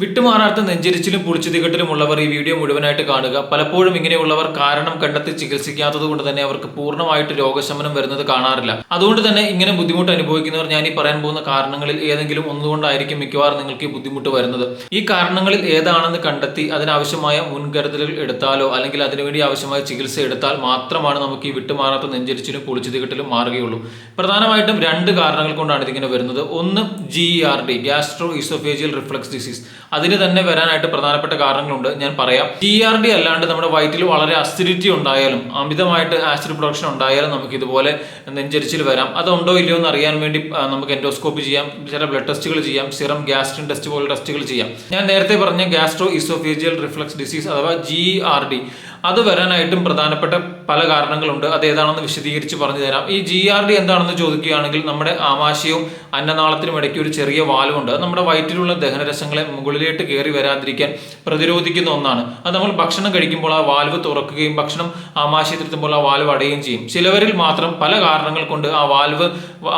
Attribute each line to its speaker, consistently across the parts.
Speaker 1: വിട്ടുമാറാത്ത നെഞ്ചരിച്ചിലും പുളിച്ചുതികട്ടിലും ഉള്ളവർ ഈ വീഡിയോ മുഴുവനായിട്ട് കാണുക. പലപ്പോഴും ഇങ്ങനെയുള്ളവർ കാരണം കണ്ടെത്തി ചികിത്സിക്കാത്തത് കൊണ്ട് തന്നെ അവർക്ക് പൂർണമായിട്ട് രോഗശമനം വരുന്നത് കാണാറില്ല. അതുകൊണ്ട് തന്നെ ഇങ്ങനെ ബുദ്ധിമുട്ട് അനുഭവിക്കുന്നവർ ഞാൻ ഈ പറയാൻ പോകുന്ന കാരണങ്ങളിൽ ഏതെങ്കിലും ഒന്നുകൊണ്ടായിരിക്കും മിക്കവാറും നിങ്ങൾക്ക് ഈ ബുദ്ധിമുട്ട് വരുന്നത്. ഈ കാരണങ്ങളിൽ ഏതാണെന്ന് കണ്ടെത്തി അതിനാവശ്യമായ മുൻകരുതലുകൾ എടുത്താലോ അല്ലെങ്കിൽ അതിനുവേണ്ടി ആവശ്യമായ ചികിത്സ എടുത്താൽ മാത്രമാണ് നമുക്ക് ഈ വിട്ടുമാറാത്ത നെഞ്ചരിച്ചിലും പുളിച്ചുതികട്ടിലും മാറുകയുള്ളൂ. പ്രധാനമായിട്ടും രണ്ട് കാരണങ്ങൾ കൊണ്ടാണ് ഇതിങ്ങനെ വരുന്നത്. ഒന്ന് G R D gastro oesophageal reflux disease അതിന് തന്നെ വരാനായിട്ട് പ്രധാനപ്പെട്ട കാരണങ്ങളുണ്ട്. ഞാൻ പറയാം. ജി ആർ ഡി അല്ലാണ്ട് നമ്മുടെ വയറ്റിൽ വളരെ അസിഡിറ്റി ഉണ്ടായാലും അമിതമായിട്ട് ആസിഡ് പ്രൊഡക്ഷൻ ഉണ്ടായാലും നമുക്ക് ഇതുപോലെ നെഞ്ചരിച്ചിൽ വരാം. അതുണ്ടോ ഇല്ലയോ എന്ന് അറിയാൻ വേണ്ടി നമുക്ക് എൻഡോസ്കോപ്പി ചെയ്യാം. ചില ബ്ലഡ് ടെസ്റ്റുകൾ ചെയ്യാം. സിറം ഗ്യാസ്ട്രിൻ ടെസ്റ്റ് പോലെ ടെസ്റ്റുകൾ ചെയ്യാം. ഞാൻ നേരത്തെ പറഞ്ഞ ഗ്യാസ്ട്രോ ഇസോഫേജിയൽ റിഫ്ലക്സ് ഡിസീസ് അഥവാ ജി ആർ ഡി അത് വരാനായിട്ടും പ്രധാനപ്പെട്ട പല കാരണങ്ങളുണ്ട്. അത് ഏതാണെന്ന് വിശദീകരിച്ച് പറഞ്ഞു തരാം. ഈ ജി ആർ ഡി എന്താണെന്ന് ചോദിക്കുകയാണെങ്കിൽ നമ്മുടെ ആമാശയവും അന്നനാളത്തിനും ഇടയ്ക്ക് ഒരു ചെറിയ വാൽവുണ്ട് അത് നമ്മുടെ വയറ്റിലുള്ള ദഹനരസങ്ങളെ മുകളിലേക്ക് കയറി വരാതിരിക്കാൻ പ്രതിരോധിക്കുന്ന ഒന്നാണ്. അത് നമ്മൾ ഭക്ഷണം കഴിക്കുമ്പോൾ ആ വാൽവ് തുറക്കുകയും ഭക്ഷണം ആമാശയത്തിലെത്തുമ്പോൾ ആ വാൽവ് അടയുകയും ചെയ്യും. ചിലവരിൽ മാത്രം പല കാരണങ്ങൾ കൊണ്ട് ആ വാൽവ്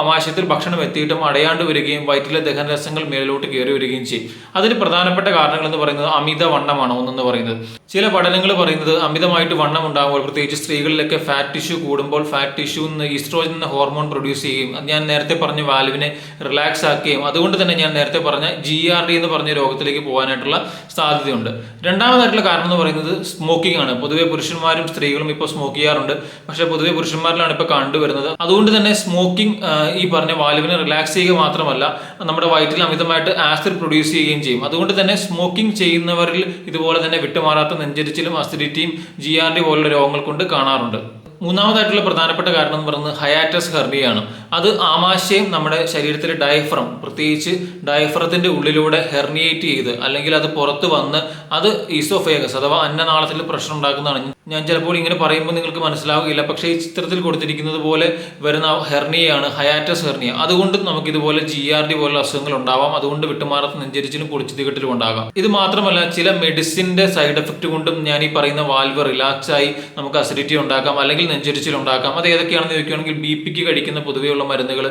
Speaker 1: ആമാശയത്തിൽ ഭക്ഷണം എത്തിയിട്ടും അടയാണ്ട് വരികയും വയറ്റിലെ ദഹനരസങ്ങൾ മേലോട്ട് കയറി വരികയും ചെയ്യും. അതിന് പ്രധാനപ്പെട്ട കാരണങ്ങൾ എന്ന് പറയുന്നത് അമിത വണ്ണമാണ് ഒന്നെന്ന് പറയുന്നത്. ചില പഠനങ്ങൾ പറയുന്നത് അമിതമായിട്ട് വണ്ണം ഉണ്ടാകുമ്പോൾ പ്രത്യേകിച്ച് സ്ത്രീകളിലൊക്കെ ഫാറ്റ് ടിഷ്യൂ കൂടുമ്പോൾ ഫാറ്റ് ടിഷ്യൂ നിന്ന് ഈസ്ട്രോജൻ എന്ന ഹോർമോൺ പ്രൊഡ്യൂസ് ചെയ്യും ഞാൻ നേരത്തെ പറഞ്ഞ വാൽവിനെ റിലാക്സ് ആക്കുകയും അതുകൊണ്ട് തന്നെ ഞാൻ നേരത്തെ പറഞ്ഞ ജി ആർ ഡി എന്ന് പറഞ്ഞ രോഗത്തിലേക്ക് പോകാനായിട്ടുള്ള സാധ്യതയുണ്ട്. രണ്ടാമതായിട്ടുള്ള കാരണം എന്ന് പറയുന്നത് സ്മോക്കിംഗ് ആണ്. പൊതുവെ പുരുഷന്മാരും സ്ത്രീകളും ഇപ്പോൾ സ്മോക്ക് ചെയ്യാറുണ്ട്. പക്ഷേ പൊതുവെ പുരുഷന്മാരിലാണ് ഇപ്പോൾ കണ്ടുവരുന്നത്. അതുകൊണ്ട് തന്നെ സ്മോക്കിംഗ് ഈ പറഞ്ഞ വാൽവിനെ റിലാക്സ് ചെയ്യുക മാത്രമല്ല നമ്മുടെ വയറ്റിൽ അമിതമായിട്ട് ആസിഡ് പ്രൊഡ്യൂസ് ചെയ്യുകയും ചെയ്യും. അതുകൊണ്ട് തന്നെ സ്മോക്കിംഗ് ചെയ്യുന്നവരിൽ ഇതുപോലെ തന്നെ വിട്ടുമാറാത്ത നെഞ്ചരിച്ചിലും അസിഡിറ്റിയും ജി ആർ ഡി പോലുള്ള രോഗങ്ങൾ കൊണ്ട് കാണാറുണ്ട്. മൂന്നാമതായിട്ടുള്ള പ്രധാനപ്പെട്ട കാരണം എന്ന് പറയുന്നത് ഹയാറ്റസ് ഹെർണിയാണ് അത് ആമാശയം നമ്മുടെ ശരീരത്തിലെ ഡയഫ്രം പ്രത്യേകിച്ച് ഡയഫ്രത്തിന്റെ ഉള്ളിലൂടെ ഹെർണിയേറ്റ് ചെയ്ത് അല്ലെങ്കിൽ അത് പുറത്ത് വന്ന് അത് ഈസോഫേഗസ് അഥവാ അന്നനാളത്തിൽ പ്രശ്നം ഉണ്ടാക്കുന്നതാണ്. ഞാൻ ചിലപ്പോൾ ഇങ്ങനെ പറയുമ്പോൾ നിങ്ങൾക്ക് മനസ്സിലാവുകയില്ല. പക്ഷേ ഈ ചിത്രത്തിൽ കൊടുത്തിരിക്കുന്നത് പോലെ വരുന്ന ഹെർണിയാണ് ഹയാറ്റസ് ഹെർണിയ. അതുകൊണ്ട് നമുക്ക് ഇതുപോലെ ജി ആർ ഡി പോലുള്ള അസുഖങ്ങൾ ഉണ്ടാവാം. അതുകൊണ്ട് വിട്ടുമാറാത്ത നെഞ്ചരിച്ചിലും പൊളിച്ചുതികട്ടിലും ഉണ്ടാകാം. ഇത് മാത്രമല്ല ചില മെഡിസിന്റെ സൈഡ് എഫക്റ്റ് കൊണ്ടും ഞാൻ ഈ പറയുന്ന വാൽവ് റിലാക്സ് ആയി നമുക്ക് അസിഡിറ്റി ഉണ്ടാക്കാം അല്ലെങ്കിൽ നെഞ്ചരിച്ചിൽ ഉണ്ടാക്കാം. അത് ഏതൊക്കെയാണെന്ന് ചോദിക്കുകയാണെങ്കിൽ ബി പിക്ക് കഴിക്കുന്ന പൊതുവെയുള്ള മരുന്നുകൾ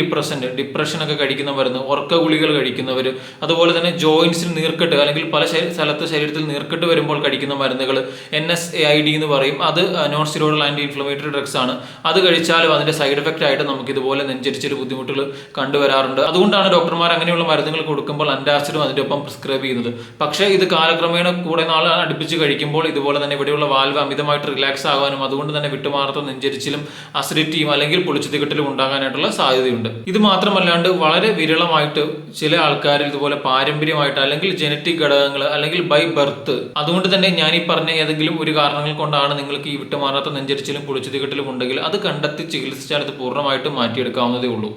Speaker 1: ഡിപ്രസന്റ് ഡിപ്രഷൻ ഒക്കെ കഴിക്കുന്ന മരുന്ന് ഉറക്ക ഗുളികൾ കഴിക്കുന്നവർ അതുപോലെ തന്നെ ജോയിൻസിൽ നീർക്കെട്ട് അല്ലെങ്കിൽ പല സ്ഥലത്ത് ശരീരത്തിൽ നീർക്കെട്ട് വരുമ്പോൾ കഴിക്കുന്ന മരുന്നുകൾ N S A I D എന്ന് പറയും. അത് non steroidal anti inflammatory drugs ആണ്. അത് കഴിച്ചാലും അതിന്റെ സൈഡ് എഫക്റ്റ് ആയിട്ട് നമുക്ക് ഇതുപോലെ നെഞ്ചരിച്ചൊരു ബുദ്ധിമുട്ടുകൾ കണ്ടുവരാറുണ്ട്. അതുകൊണ്ടാണ് ഡോക്ടർമാർ അങ്ങനെയുള്ള മരുന്നുകൾ കൊടുക്കുമ്പോൾ അന്റാസിഡും അതിന്റെ ഒപ്പം പ്രിസ്ക്രൈബ് ചെയ്യുന്നത്. പക്ഷേ ഇത് കാലക്രമേണ കൂടെ നാൾ അടുപ്പിച്ച് കഴിക്കുമ്പോൾ ഇതുപോലെ തന്നെ ഇവിടെയുള്ള വാൽവ് അമിതമായിട്ട് റിലാക്സ് ആകാനും അതുകൊണ്ട് തന്നെ വിട്ടുമാറാത്ത നെഞ്ചരിച്ചിലും അസിഡിറ്റിയും അല്ലെങ്കിൽ പൊളിച്ചുതികട്ടിലും ഉണ്ടാകാനായിട്ടുള്ള സാധ്യതയുണ്ട്. ഇത് മാത്രമല്ലാണ്ട് വളരെ വിരളമായിട്ട് ചില ആൾക്കാർ ഇതുപോലെ പാരമ്പര്യമായിട്ട് അല്ലെങ്കിൽ ജനറ്റിക് ഘടകങ്ങൾ അല്ലെങ്കിൽ ബൈ ബർത്ത് അതുകൊണ്ട് തന്നെ ഞാൻ ഈ പറഞ്ഞ ഏതെങ്കിലും ഒരു കാരണങ്ങൾ കൊണ്ടാണ് നിങ്ങൾക്ക് ഈ വിട്ടുമാറാത്ത നെഞ്ചരിച്ചിലും കുളിച്ചു തികട്ടലും ഉണ്ടെങ്കിൽ അത് കണ്ടെത്തി ചികിത്സിച്ചാൽ അത് പൂർണമായിട്ടും മാറ്റിയെടുക്കാവുന്നതേ ഉള്ളൂ.